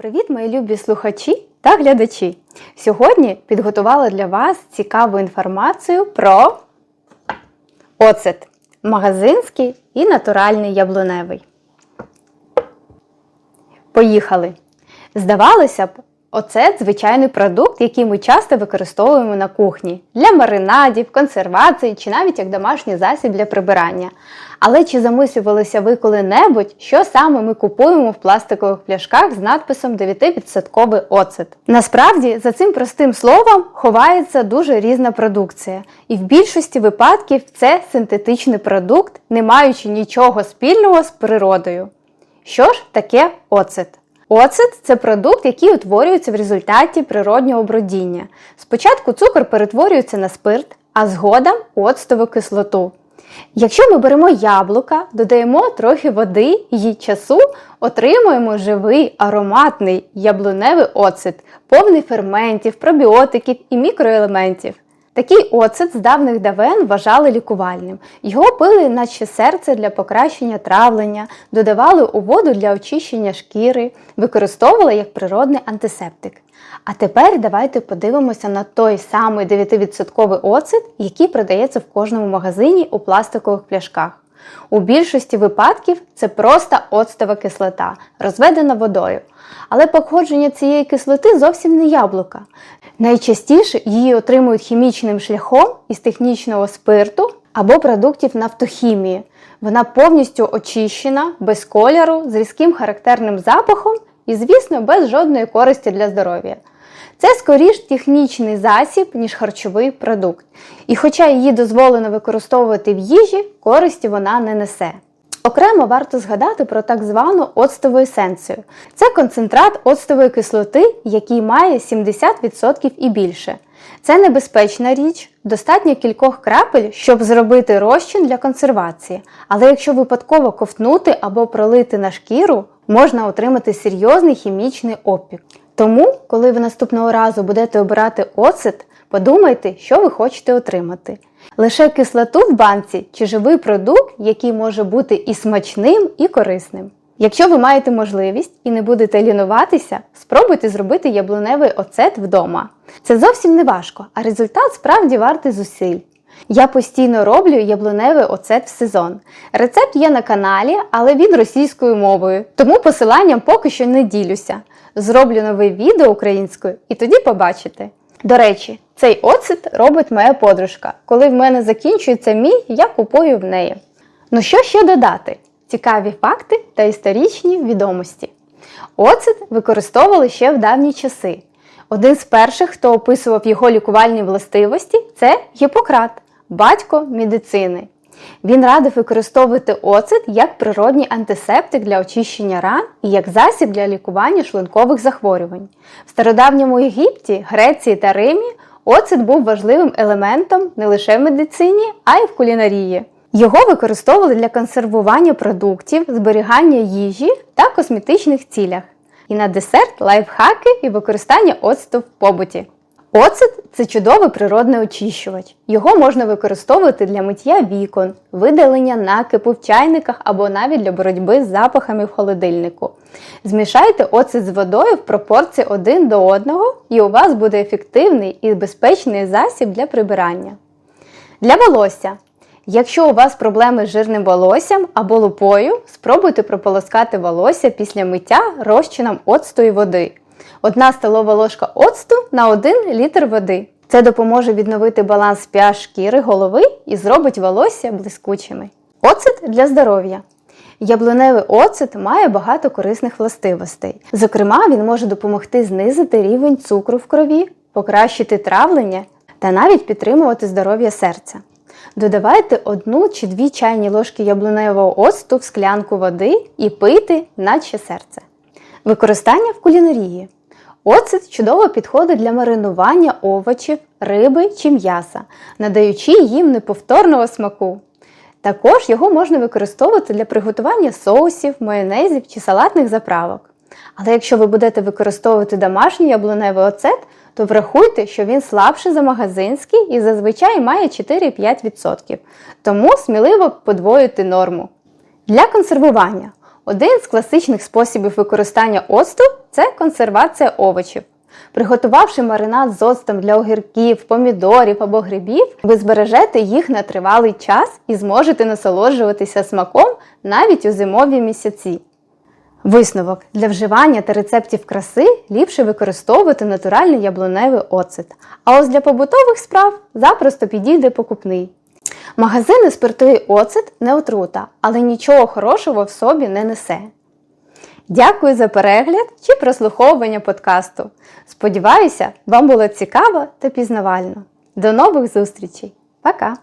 Привіт, мої любі слухачі та глядачі! Сьогодні підготувала для вас цікаву інформацію про оцет магазинський і натуральний яблуневий. Поїхали! Здавалося б, оцет звичайний продукт, який ми часто використовуємо на кухні для маринадів, консервації чи навіть як домашній засіб для прибирання. Але чи замислювалися ви коли-небудь, що саме ми купуємо в пластикових пляшках з надписом 9% оцет? Насправді, за цим простим словом ховається дуже різна продукція, і в більшості випадків це синтетичний продукт, не маючи нічого спільного з природою. Що ж таке оцет? Оцет це продукт, який утворюється в результаті природнього бродіння. Спочатку цукор перетворюється на спирт, а згодом оцтову кислоту. Якщо ми беремо яблука, додаємо трохи води і часу, отримуємо живий ароматний яблуневий оцет, повний ферментів, пробіотиків і мікроелементів. Такий оцет з давних давен вважали лікувальним. Його пили наче серце для покращення травлення, додавали у воду для очищення шкіри, використовували як природний антисептик. А тепер давайте подивимося на той самий 9% оцет, який продається в кожному магазині у пластикових пляшках. У більшості випадків це просто оцтова кислота, розведена водою. Але походження цієї кислоти зовсім не яблука. Найчастіше її отримують хімічним шляхом із технічного спирту або продуктів нафтохімії. Вона повністю очищена, без кольору, з різким характерним запахом і, звісно, без жодної користі для здоров'я. Це скоріш технічний засіб, ніж харчовий продукт. І хоча її дозволено використовувати в їжі, користі вона не несе. Окремо варто згадати про так звану оцтову есенцію. Це концентрат оцтової кислоти, який має 70% і більше. Це небезпечна річ, достатньо кількох крапель, щоб зробити розчин для консервації. Але якщо випадково ковтнути або пролити на шкіру, можна отримати серйозний хімічний опік. Тому, коли ви наступного разу будете обирати оцет, подумайте, що ви хочете отримати. Лише кислоту в банці чи живий продукт, який може бути і смачним, і корисним. Якщо ви маєте можливість і не будете лінуватися, спробуйте зробити яблуневий оцет вдома. Це зовсім не важко, а результат справді вартий зусиль. Я постійно роблю яблуневий оцет в сезон. Рецепт є на каналі, але він російською мовою, тому посиланням поки що не ділюся. Зроблю нове відео українською і тоді побачите. До речі, цей оцет робить моя подружка. Коли в мене закінчується мій, я купую в неї. Ну що ще додати? Цікаві факти та історичні відомості. Оцет використовували ще в давні часи. Один з перших, хто описував його лікувальні властивості, це Гіппократ, батько медицини. Він радив використовувати оцет як природній антисептик для очищення ран і як засіб для лікування шлункових захворювань. В стародавньому Єгипті, Греції та Римі оцет був важливим елементом не лише в медицині, а й в кулінарії. Його використовували для консервування продуктів, зберігання їжі та косметичних цілях. І на десерт лайфхаки і використання оцту в побуті. Оцет це чудовий природний очищувач. Його можна використовувати для миття вікон, видалення накипу в чайниках або навіть для боротьби з запахами в холодильнику. Змішайте оцет з водою в пропорції 1 до 1 і у вас буде ефективний і безпечний засіб для прибирання. Для волосся. Якщо у вас проблеми з жирним волоссям або лупою, спробуйте прополоскати волосся після миття розчином оцту і води. Одна столова ложка оцту на 1 літр води. Це допоможе відновити баланс pH шкіри голови і зробить волосся блискучими. Оцет для здоров'я. Яблуневий оцет має багато корисних властивостей. Зокрема, він може допомогти знизити рівень цукру в крові, покращити травлення та навіть підтримувати здоров'я серця. Додавайте одну чи дві чайні ложки яблуневого оцту в склянку води і пийте, наче серце. Використання в кулінарії. Оцет чудово підходить для маринування овочів, риби чи м'яса, надаючи їм неповторного смаку. Також його можна використовувати для приготування соусів, майонезів чи салатних заправок. Але якщо ви будете використовувати домашній яблуневий оцет, то врахуйте, що він слабший за магазинський і зазвичай має 4-5%. Тому сміливо подвоюйте норму. Для консервування Один з класичних способів використання оцту це консервація овочів. Приготувавши маринад з оцтом для огірків, помідорів або грибів, ви збережете їх на тривалий час і зможете насолоджуватися смаком навіть у зимові місяці. Висновок для вживання та рецептів краси ліпше використовувати натуральний яблуневий оцет. А ось для побутових справ запросто підійде покупний. Магазини спиртовий оцет не отрута, але нічого хорошого в собі не несе. Дякую за перегляд чи прослуховування подкасту. Сподіваюся, вам було цікаво та пізнавально. До нових зустрічей. Пока!